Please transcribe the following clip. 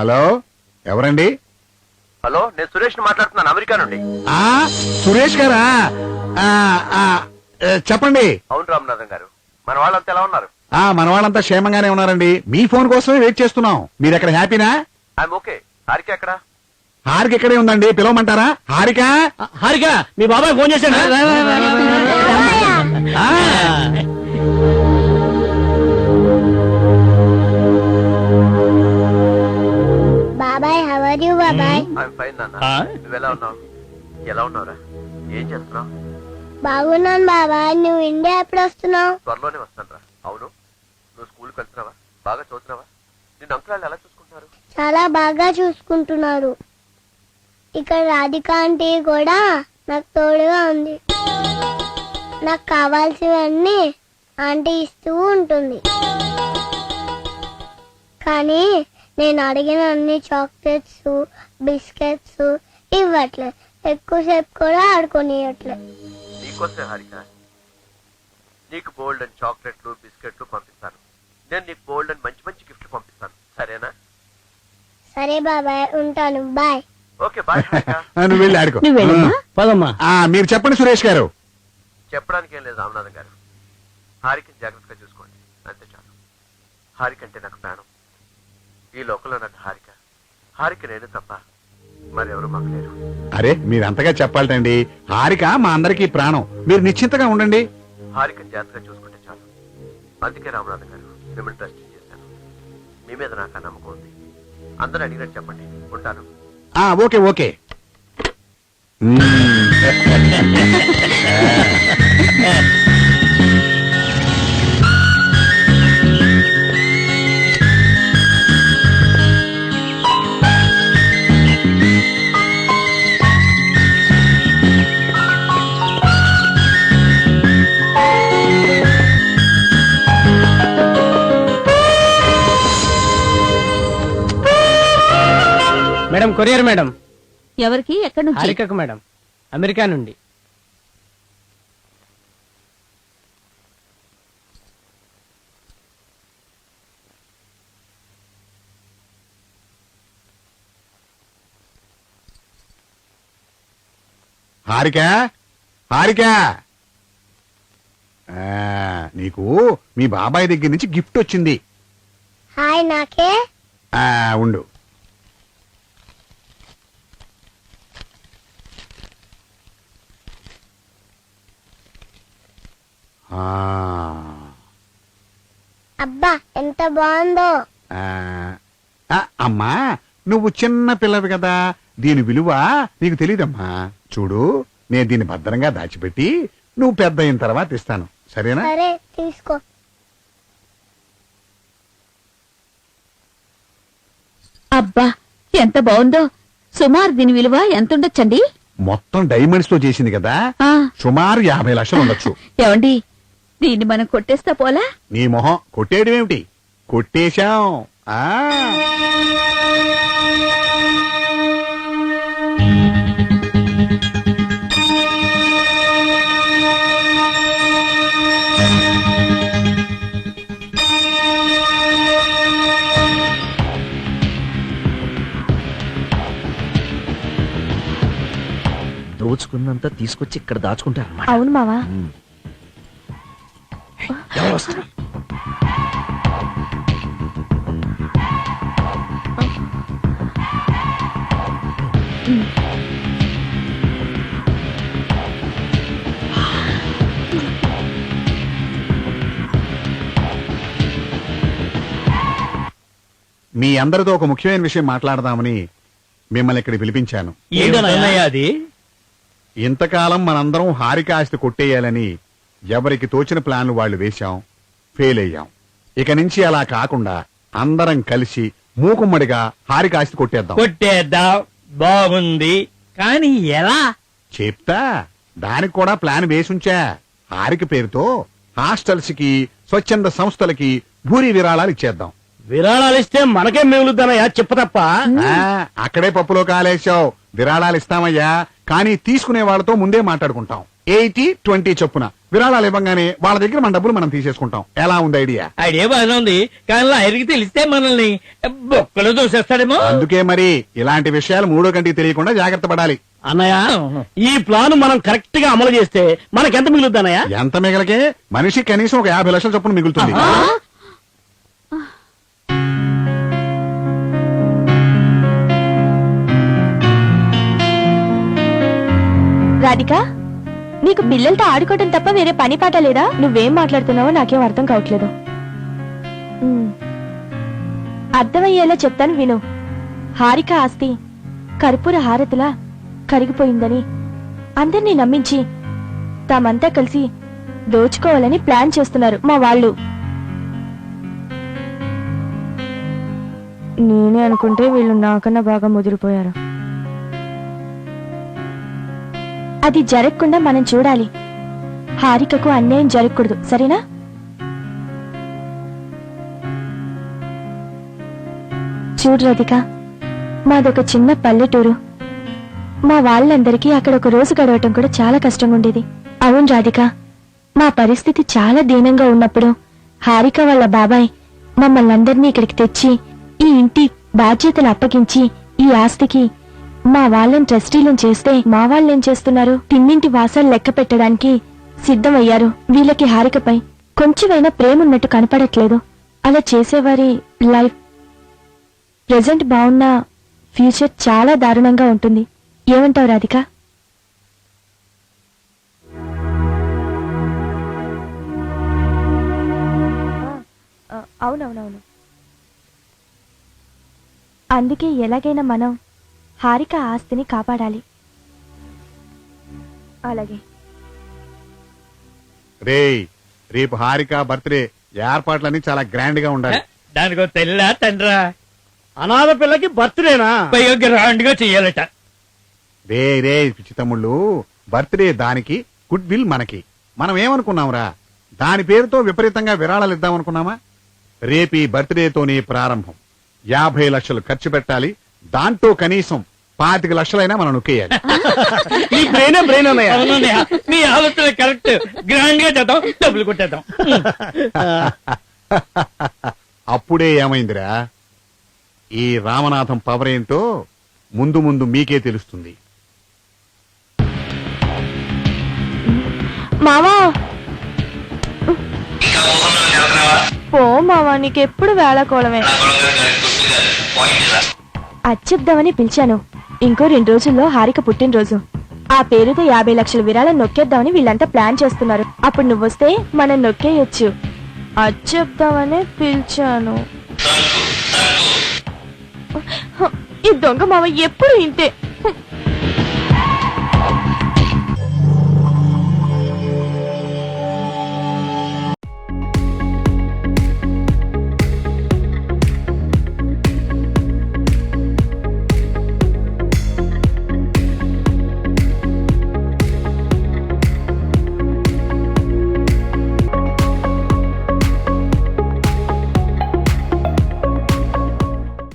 Hello? ఎవరండి? Hello నేను సురేష్ మాట్లాడుతున్నాను అమెరికా నుండి. ఆ సురేష్ గారా? ఆ, ఆ, ఏ, చెప్పండి. అవును రామనాథన్ గారు మన వాళ్ళంతా ఎలా ఉన్నారు? ఆ మన వాళ్ళంతా క్షేమంగానే ఉన్నారండి. మీ ఫోన్ కోసమే వెయిట్ చేస్తున్నాం. మీరు ఎక్కడ హ్యాపీనా? I'm okay. హారిక ఎక్కడ? హారిక ఇక్కడే ఉందండి. పిలవమంటారా? హారిక? హారిక మీ బాబాయ్ ఫోన్ చేశాడు. ఆ, బాబాయ్. హవర్ యూ బాబాయ్ ఐఎమ్ ఫైన్ నాన్న నువ్వు ఎలా ఉన్నావు? ఎలా ఉన్నావురా? ఏం చేస్తున్నావు? బాగున్నాను బాబాయ్. నువ్వు ఇండియా ఎప్పుడు వస్తున్నావు? త్వరలోనే వస్తాను రా అవును. నువ్వు స్కూల్కి వెళ్తున్నావా? బాగా చదువుతున్నావా? నిన్ను అంకుల్ వాళ్ళు ఎలా చూసుకుంటున్నారు చాలా బాగా చూసుకుంటున్నారు. ఇక్కడ రాధిక ఆంటీ కూడా నాకు తోడుగా ఉంది. నాకు కావాల్సినవన్నీ ఆంటీ ఇస్తూ ఉంటుంది. కానీ నేను అడిగిన అన్ని చాక్లెట్స్ బిస్కెట్స్ ఇవ్వట్లేదు ఎక్కువసేపు కూడా ఆడుకోనియట్లేదు నీకోసమే హారిక నీకు బోల్డ్ అండ్ చాక్లెట్లు బిస్కెట్లు పంపిస్తాను. నేను నీకు బోల్డ్ అండ్ మంచి మంచి గిఫ్ట్ పంపిస్తాను. సరేనా? సరే బాబాయ్ ఉంటాను. బాయ్. Okay bye Harika. ఆ, నువ్వు వెళ్ళి ఆడుకో. నువ్వు వెళ్ళమ్మా? పదమ్మా. ఆ, మీరు చెప్పండి సురేష్ గారు. చెప్పడానికి ఏం లేదు రామనాథన్ గారు. హారికని జాగ్రత్తగా చూసుకోండి. అంతే చాలు. హారిక అంటే నాకు ప్రాణం. ఈ లోకంలో నాకు హారిక. హారిక నేను తప్ప మరెవరు మాకు లేరు. అరే మీరు అంతగా చెప్పాలటండి హారిక మా అందరికీ ప్రాణం. మీరు నిశ్చింతగా ఉండండి. హారికని జాగ్రత్తగా చూసుకుంటే చాలు. అందుకే రామనాథన్ గారు మిమ్మల్ని ట్రస్ట్ చేశాను. మీ మీద నాకు ఆ నమ్మకం ఉంది. అందరూ అడిగినట్టు చెప్పండి. ఉంటాను. ఆ ఓకే ఓకే. మ్మ్. Madam courier madam. ఎవరికి? ఎక్కడి నుంచి? హారికకు మేడం. అమెరికా నుండి. హారిక? హారిక? ఆ, నీకు మీ బాబాయ్ దగ్గర నుంచి గిఫ్ట్ వచ్చింది. హాయ్ నాకే. ఆ ఉండు ఆ, అబ్బా ఎంత బాగుందో. అమ్మా నువ్వు చిన్న పిల్లవి కదా. దీని విలువ నీకు తెలీదమ్మా. చూడు నేను దీన్ని భద్రంగా దాచిపెట్టి నువ్వు పెద్ద అయిన తర్వాత ఇస్తాను. సరేనా? సరే తీసుకో. అబ్బా ఎంత బాగుందో. సుమారు దీని విలువ ఎంత ఉండొచ్చండి మొత్తం డైమండ్స్తో చేసింది కదా. ఆ, సుమారు యాభై లక్షలు ఉండొచ్చు. ఏమండి దీన్ని మనం కొట్టేస్తా పోలా? నీ మొహం కొట్టేయడం ఏమిటి? కొట్టేశాం. ఆ. దోచుకున్నంత తీసుకొచ్చి ఇక్కడ దాచుకుంటారు అవును మావా. ఎవరు వస్తారు మీ అందరితో ఒక ముఖ్యమైన విషయం మాట్లాడదామని మిమ్మల్ని ఇక్కడ పిలిపించాను. అది? ఇంతకాలం మనందరం హారిక ఆస్తి కొట్టేయాలని ఎవరికి తోచిన ప్లాన్లు వాళ్ళు వేశాం ఫెయిల్ అయ్యాం. ఇక నుంచి అలా కాకుండా అందరం కలిసి మూకుమ్మడిగా హారిక ఆస్తి కొట్టేద్దాం. కొట్టేద్దాం. బాగుంది. కానీ ఎలా? చెప్తా. దానికి కూడా ప్లాన్ వేసుంచా. హారిక పేరుతో హాస్టల్స్కి స్వచ్ఛంద సంస్థలకి భూరి విరాళాలు ఇచ్చేద్దాం. విరాళాలు ఇస్తే మనకే మిగులుద్దనయ్యా చెప్ప తప్ప. అక్కడే పప్పులో కాలేశావు. విరాళాలు ఇస్తామయ్యా. కానీ తీసుకునే వాళ్ళతో ముందే మాట్లాడుకుంటాం. ఎయిటీ ట్వంటీ చొప్పున. విరాళాలు ఇవ్వగానే వాళ్ళ దగ్గర మన డబ్బులు మనం తీసేసుకుంటాం. ఎలా ఉంది ఐడియా? ఐడియా బాగానే ఉంది. కానీ లాయర్కి తెలిస్తే మనల్ని బొక్కలు దోసేస్తాడేమో అందుకే మరి ఇలాంటి విషయాలు మూడో కంటికి తెలియకుండా జాగ్రత్త పడాలి. అన్నయ్య ఈ ప్లాన్ మనం కరెక్ట్గా అమలు చేస్తే మనకెంత మిగులుద్ది అన్నయ్య? ఎంత మిగలకే మనిషి కనీసం ఒక యాభై లక్షల చొప్పున మిగులుతుంది. రాధిక? నీకు పిల్లలతో ఆడుకోవటం తప్ప వేరే పని పాట లేదా? నువ్వేం మాట్లాడుతున్నావో నాకేం అర్థం కావట్లేదు. అర్థమయ్యేలా చెప్తాను విను. హారిక ఆస్తి కర్పూర హారతిలా కరిగిపోయిందని అందరినీ నమ్మించి తామంతా కలిసి దోచుకోవాలని ప్లాన్ చేస్తున్నారు మా వాళ్ళు. నేనే అనుకుంటే వీళ్ళు నాకన్నా బాగా ముదిరిపోయారు. అది జరగకుండా మనం చూడాలి. హారికకు అన్యాయం జరగకూడదు సరేనా? చూడు రధిక మాదొక చిన్న పల్లెటూరు. మా వాళ్ళందరికీ అక్కడ ఒక రోజు గడవటం కూడా చాలా కష్టంగా ఉండేది. అవును రాధిక మా పరిస్థితి చాలా దీనంగా ఉన్నప్పుడు హారిక వాళ్ళ బాబాయ్ మమ్మల్ని అందరినీ ఇక్కడికి తెచ్చి ఈ ఇంటి బాధ్యతలు అప్పగించి ఈ ఆస్తికి మా వాళ్ళని ట్రస్టీలను చేస్తే మా వాళ్ళేం చేస్తున్నారు? తిన్నింటి వాసాలు లెక్క పెట్టడానికి సిద్ధమయ్యారు. వీళ్ళకి హారికపై కొంచెమైనా ప్రేమ ఉన్నట్టు కనపడట్లేదు. అలా చేసేవారి లైఫ్ ప్రజెంట్ బాగున్న ఫ్యూచర్ చాలా దారుణంగా ఉంటుంది. ఏమంటావు రాధిక? అవునవునవును. అందుకే ఎలాగైనా మనం హారిక ఆస్తిని కాపాడాలి. అలాగే. రేయ్ రేపు హారిక బర్త్డే ఏర్పాట్లన్నీ చాలా గ్రాండ్గా ఉండాలి దానికో తెల్లా తండ్రా. అనాథ పిల్లకి బర్త్డేనా? పైగా గ్రాండ్గా చెయ్యాలట. రే రే పిచ్చి తమ్ముళ్ళు. బర్త్డే దానికి గుడ్ విల్ మనకి. మనం ఏమనుకున్నాంరా? దాని పేరుతో విపరీతంగా విరాళాలు ఇద్దామనుకున్నామా? రేపీ బర్త్డేతోనే ప్రారంభం. యాభై లక్షలు ఖర్చు పెట్టాలి. దాంట్లో కనీసం పాతిక లక్షలైనా మనం నొక్కేయాలి. నీ బ్రెయినే బ్రెయిన్ అన్నయ్య అవునన్నయ్య నీ ఆలోచన కరెక్ట్ గ్రాండ్గా చేద్దాం డబ్బులు కొట్టేద్దాం. అప్పుడే ఏమైందిరా? ఈ రామనాథం పవర్ ఏంటో ముందు ముందు మీకే తెలుస్తుంది. మావా! పో మావా నీకెప్పుడు వేళకోళమే. అచ్చెప్దామని పిలిచాను. ఇంకో రెండు రోజుల్లో హారిక పుట్టినరోజు. ఆ పేరుతో యాభై లక్షల విరాళం నొక్కేద్దామని వీళ్ళంతా ప్లాన్ చేస్తున్నారు. అప్పుడు నువ్వొస్తే మనం నొక్కేయొచ్చు. అచ్చెప్దామనే పిలిచాను. ఈ దొంగ మావ ఎప్పుడు ఇంతే?